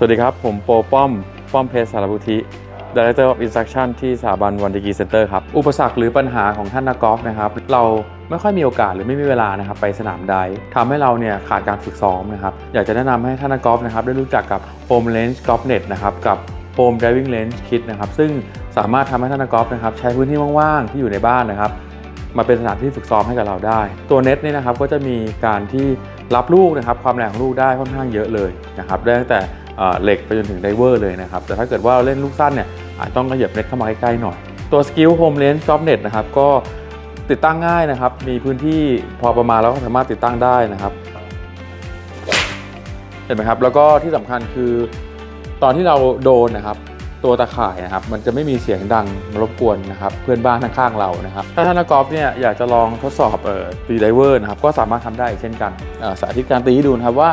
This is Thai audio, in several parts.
สวัสดีครับ ผมโปป้อม ป้อมเพชรสารบุธิ Director of Instruction ที่สถาบันวันดีกีเซ็นเตอร์ครับ อุปสรรคหรือปัญหาของท่านนักกอล์ฟนะครับ เราไม่ค่อยมีโอกาสหรือไม่มีเวลานะครับไปสนามใดทำให้เราเนี่ยขาดการฝึกซ้อมนะครับ อยากจะแนะนำให้ท่านนักกอล์ฟนะครับได้รู้จักกับ Home Range Golf Net นะครับกับ Home Driving Range Kit นะครับซึ่งสามารถทำให้ท่านนักกอล์ฟนะครับใช้พื้นที่ว่างๆ ที่อยู่ในบ้านนะครับ มาเป็นสถานที่ฝึกซ้อมให้กับเราได้ ตัวเน็ตนี่นะครับก็จะมีการที่รับลูกนะครับความแรงของลูกได้ค่อนข้างเยอะเลยนะครับได้ตั้งแต่ เหล็กไปจนถึงไดเวอร์เลยนะครับ แต่ถ้าเกิดว่าเราเล่นลูกสั้นเนี่ยอาจต้องขยับเน็ตเข้ามาใกล้ๆหน่อย ตัวสกิลโฮมเลนส์กอล์ฟเน็ตนะครับก็ติดตั้งง่ายนะครับ มีพื้นที่พอประมาณแล้วก็สามารถติดตั้งได้นะครับ เห็นไหมครับ แล้วก็ที่สำคัญคือ ตอนที่เราโดนนะครับ ตัวตะข่ายนะครับ มันจะไม่มีเสียงดังมารบกวนนะครับ เพื่อนบ้านข้างๆเรานะครับ ถ้าท่านนักกอล์ฟเนี่ยอยากจะลองทดสอบเอ่อตีไดเวอร์นะครับ ก็สามารถทำได้เช่นกันสาธิตการตีให้ดูนะครับว่า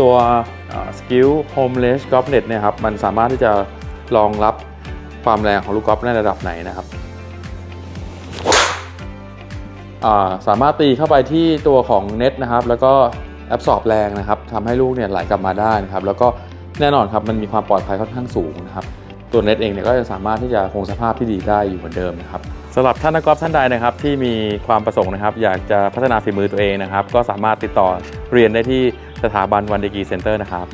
ตัว สกิลโฮมเลสกอล์ฟเน็ตเนี่ยครับมันสามารถที่จะรองรับความแรงของลูกกอล์ฟในระดับไหนนะครับสามารถตีเข้าไปที่ตัวของเน็ตนะครับ แล้วก็แอบสอบแรงนะครับทำให้ลูกเนี่ยไหลกลับมาได้นะครับ แล้วก็แน่นอนครับมันมีความปลอดภัยค่อนข้างสูงนะครับ ตัวเน็ตเองเนี่ยก็จะสามารถที่จะคงสภาพที่ดีได้อยู่เหมือนเดิมนะครับสำหรับท่านนักกอล์ฟท่านใดนะครับ ที่มีความประสงค์นะครับ อยากจะพัฒนาฝีมือตัวเองนะครับ ก็สามารถติดต่อเรียนได้ที่ สถาบันวันเดกีเซ็นเตอร์นะครับ